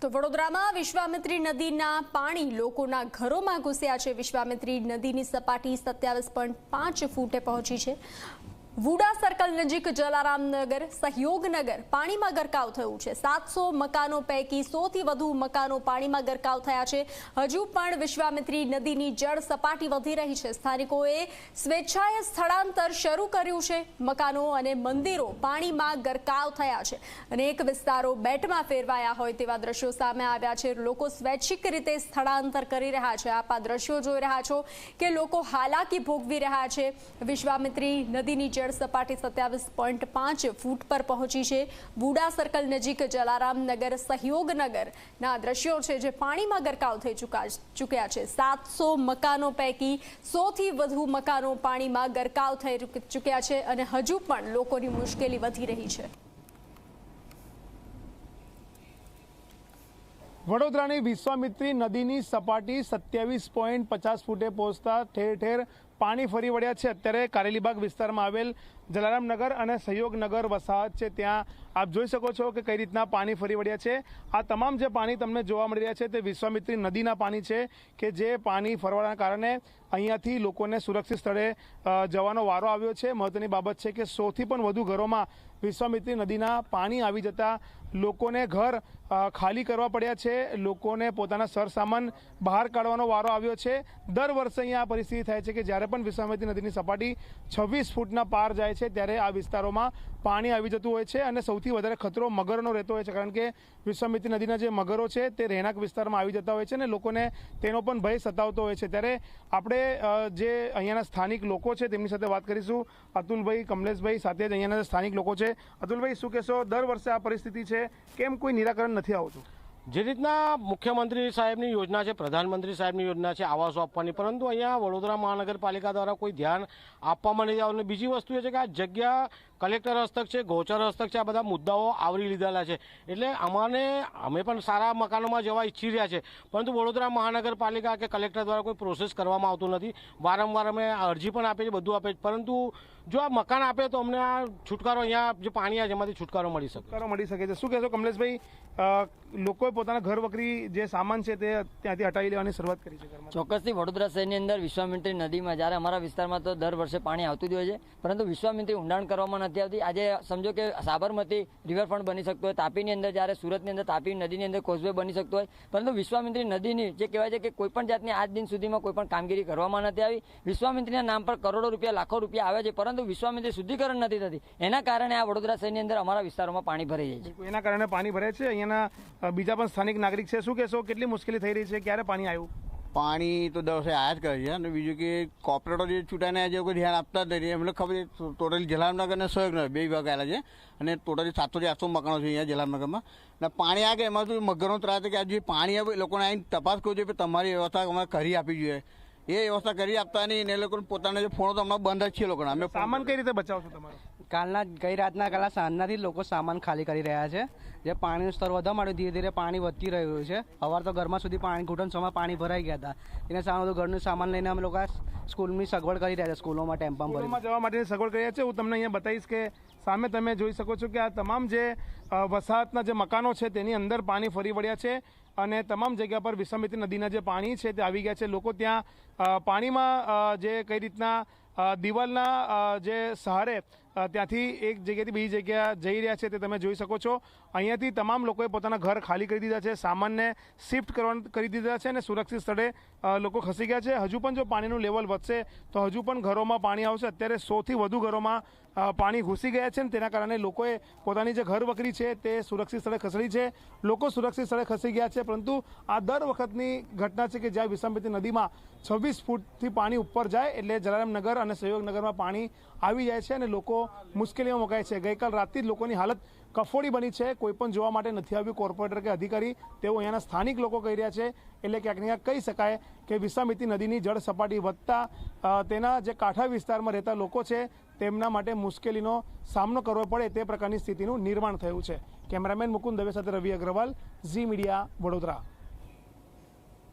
તો વડોદરામાં વિશ્વામિત્રી નદીના પાણી લોકોના ઘરોમાં ઘૂસ્યા છે. વિશ્વામિત્રી નદીની સપાટી સત્યાવીસ પોઈન્ટ પાંચ ફૂટે પહોંચી છે. વુડા સર્કલ નજીક જલારામનગર સહયોગનગર પાણીમાં ગરકાવ થયું છે. સાતસો મકાનો પૈકી સોથી વધુ મકાનો પાણીમાં ગરકાવ થયા છે. હજુ પણ વિશ્વામિત્રી નદીની જળ સપાટી વધી રહી છે. સ્થાનિકોએ સ્વેચ્છાએ સ્થળાંતર શરૂ કર્યું છે. મકાનો અને મંદિરો પાણીમાં ગરકાવ થયા છે. અનેક વિસ્તારો બેટમાં ફેરવાયા હોય તેવા દ્રશ્યો સામે આવ્યા છે. લોકો સ્વૈચ્છિક રીતે સ્થળાંતર કરી રહ્યા છે. આપ આ દ્રશ્યો જોઈ રહ્યા છો કે લોકો હાલાકી ભોગવી રહ્યા છે. વિશ્વામિત્રી નદીની જળ સપાટી સત્યાવીસ પોઈન્ટ પાંચ ફૂટ પર પહોંચી છે. બુડા સર્કલ નજીક જલારામનગર સહયોગનગર ના દ્રશ્યો છે જે પાણીમાં ગરકાવ થઈ ચૂક્યા છે. સાતસો મકાનો પૈકી સોથી વધુ મકાનો પાણીમાં ગરકાવ થઈ ચૂક્યા છે અને હજુ પણ લોકોની મુશ્કેલી વધી રહી છે. વડોદરાની વિશ્વામિત્રી નદીની સપાટી સત્યાવીસ પોઈન્ટ પચાસ ફૂટે પહોંચતા ઠેર ઠેર પાણી ફરી વળ્યા છે. અત્યારે કારેલીબાગ વિસ્તારમાં આવેલ જલારામનગર અને સહયોગનગર વસાહત છે. ત્યાં આપ જોઈ શકો છો કે કઈ રીતના પાણી ફરી વળ્યા છે. આ તમામ જે પાણી તમને જોવા મળી રહ્યા છે તે વિશ્વામિત્રી નદીના પાણી છે કે જે પાણી ફરવાના કારણે અહીંયાથી લોકોને સુરક્ષિત સ્થળે જવાનો વારો આવ્યો છે. મહત્વની બાબત છે કે સોથી પણ વધુ ઘરોમાં વિશ્વામિત્રી નદીના પાણી આવી જતા લોકોને ઘર ખાલી કરવા પડ્યા છે. લોકોને પોતાના સરસામાન બહાર કાઢવાનો વારો આવ્યો છે. દર વર્ષે અહીંયા પરિસ્થિતિ થાય છે કે જ્યારે પણ વિશ્વામિત્રી નદીની સપાટી છવ્વીસ ફૂટના પાર જાય છે ત્યારે આ વિસ્તારોમાં પાણી આવી જતું હોય છે અને સૌથી વધારે ખતરો મગરનો રહેતો હોય છે. કારણ કે વિશ્વામિત્રી નદીના જે મગરો છે તે રહેણાંક વિસ્તારમાં આવી જતા હોય છે અને લોકોને તેનો પણ ભય સતાવતો હોય છે. ત્યારે આપણે જે અહીંયાના સ્થાનિક લોકો છે તેમની સાથે વાત કરીશું. અતુલભાઈ, કમલેશભાઈ સાથે જ અહીંયાના સ્થાનિક લોકો છે. અતુલભાઈ, શું કહેશો? દર વર્ષે આ પરિસ્થિતિ છે. કેમ કોઈ નિરાકરણ નથી આવતું? જે રીતના મુખ્યમંત્રી સાહેબની યોજના છે, પ્રધાનમંત્રી સાહેબની યોજના છે, આવાસો આપવાની, પરંતુ અહીંયા વડોદરા મહાનગરપાલિકા દ્વારા કોઈ ધ્યાન આપવામાં નથી અને બીજી વસ્તુ એ છે કે આ જગ્યા કલેક્ટર હસ્તક છે ગૌચર હસ્તક છે આ બધા મુદ્દાઓ આવરી લીધેલા છે. એટલે અમારે અમે પણ સારા મકાનોમાં જવા ઈચ્છી રહ્યા છે. પરંતુ વડોદરા મહાનગરપાલિકા કે કલેક્ટર દ્વારા કોઈ પ્રોસેસ કરવામાં આવતું નથી. વારંવાર અમે અરજી પણ આપીએ છીએ બધું આપે છે પરંતુ જો આ મકાન આપે તો અમને આ છુટકારો અહીંયા જે પાણી આવે છે એમાંથી છુટકારો મળી શકે. છુટકારો મળી શકે છે. શું કહેશો કમલેશભાઈ લોકોએ પોતાના ઘર વકરી જે સામાન છે તે ત્યાંથી હટાવી લેવાની શરૂઆત કરી છે ચોક્કસથી વડોદરા શહેરની અંદર વિશ્વામિત્રી નદીમાં જ્યારે અમારા વિસ્તારમાં તો દર વર્ષે પાણી આવતું જ હોય છે. પરંતુ વિશ્વામિત્રી ઊંડાણ કરવામાં નથી આવતી આજે સમજો કે સાબરમતી રિવરફ્રન્ટ બની શકતો હોય, તાપીની અંદર જ્યારે સુરતની અંદર, તાપી નદીની અંદર કોઝવે બની શકતો હોય. પરંતુ વિશ્વામિત્રી નદીની જે કહેવાય છે કે કોઈપણ જાતની આજ દિન સુધીમાં કોઈ પણ કામગીરી કરવામાં નથી આવી. વિશ્વામિત્રીના નામ પર કરોડો રૂપિયા, લાખો રૂપિયા આવે છે, પરંતુ વિશ્વામિત્રી શુદ્ધિકરણ નથી થતી. એના કારણે આ વડોદરા શહેરની અંદર અમારા વિસ્તારોમાં પાણી ભરાઈ જાય છે. એના કારણે પાણી ભરે છે. અહીંયાના બીજા પણ સ્થાનિક નાગરિક છે. શું કહેશો? કેટલી મુશ્કેલી થઈ રહી છે? ક્યારે પાણી આવ્યું? પાણી તો દર આયા જ કરે છે. અને બીજું કે કોર્પોરેટો જે છૂટાને આજે કોઈ ધ્યાન આપતા જ નથી. એમને ખબર ટોટલી જલામનગર અને સહયોગનગર બે વિભાગ આવેલા છે. અને ટોટલી સાતસોથી આઠસો મકાનો છે અહીંયા જલારામનગરમાં. અને પાણી આવે એમાં તો મગરનો ત્રાસ છે કે આ જે પાણી આવે લોકોને આવીને તપાસ કરવી જોઈએ તમારી વ્યવસ્થા અમારે કરી આપવી જોઈએ. એ વ્યવસ્થા કરી આપતા નહીં એ લોકોને પોતાના જે ફોનો તો હમણાં બંધ જ છે લોકોને. અમે સામાન કઈ રીતે બચાવશો તમારો? કાલના ગઈ રાતના કાલના સાંજનાથી લોકો સામાન ખાલી કરી રહ્યા છે. જે પાણીનું સ્તર વધવા માંડ્યું ધીરે ધીરે પાણી વધતી રહ્યું છે. અવાર તો ઘરમાં સુધી પાણી ઘૂંટણ પાણી ભરાઈ ગયા હતા. એને સામે ઘરનું સામાન લઈને અમે લોકો આ સ્કૂલની સગવડ કરી રહ્યા છે, સ્કૂલોમાં ટેમ્પમ ભરીમાં જવા માટેની સગવડ કરી છે. હું તમને અહીંયા બતાવીશ કે સામે તમે જોઈ શકો છો કે આ તમામ જે વસાહતના જે મકાનો છે, તેની અંદર પાણી ફરી વળ્યા છે અને તમામ જગ્યા પર વિષમિત્રી નદીના જે પાણી છે, તે આવી ગયા છે. લોકો ત્યાં પાણીમાં જે કઈ રીતના દિવાલના જે સહારે ત્યાંથી એક જગ્યાથી બીજી જગ્યા જઈ રહ્યા છે તે તમે જોઈ શકો છો. અહીંયાથી તમામ લોકોએ પોતાના ઘર ખાલી કરી દીધા છે, સામાનને શિફ્ટ કરવા કરી દીધા છે અને સુરક્ષિત સ્થળે લોકો ખસી ગયા છે. હજુ પણ જો પાણીનું લેવલ વધશે, તો હજુ પણ ઘરોમાં પાણી આવશે. અત્યારે સોથી વધુ ઘરોમાં પાણી ઘૂસી ગયા છે ને તેના કારણે લોકોએ પોતાની જે ઘર વકરી છે તે સુરક્ષિત સ્થળે ખસેડી છે. લોકો સુરક્ષિત સ્થળે ખસી ગયા છે, પરંતુ આ દર વખતની ઘટના છે કે જ્યાં વિશ્વામિત્રી નદીમાં છવ્વીસ ફૂટથી પાણી ઉપર જાય એટલે જલારામનગર અને સહયોગનગરમાં પાણી આવી જાય છે અને લોકો મુશ્કેલીમાં મુકાય છે. ગઈકાલ રાતથી જ લોકોની હાલત કફોડી બની છે. કોઈ પણ જોવા માટે નથી આવ્યું કોર્પોરેટર કે અધિકારી. તેઓ અહીંયાના સ્થાનિક લોકો કહી રહ્યા છે. એટલે ક્યાંક ને ક્યાંક કહી શકાય કે વિશ્વામિત્રી નદીની જળ સપાટી વધતા તેના જે કાંઠા વિસ્તારમાં રહેતા લોકો છે, તેમના માટે મુશ્કેલીનો સામનો કરવો પડે તે પ્રકારની સ્થિતિનું નિર્માણ થયું છે. કેમેરામેન મુકુંદ દવે સાથે રવિ અગ્રવાલ, ઝી મીડિયા, વડોદરા.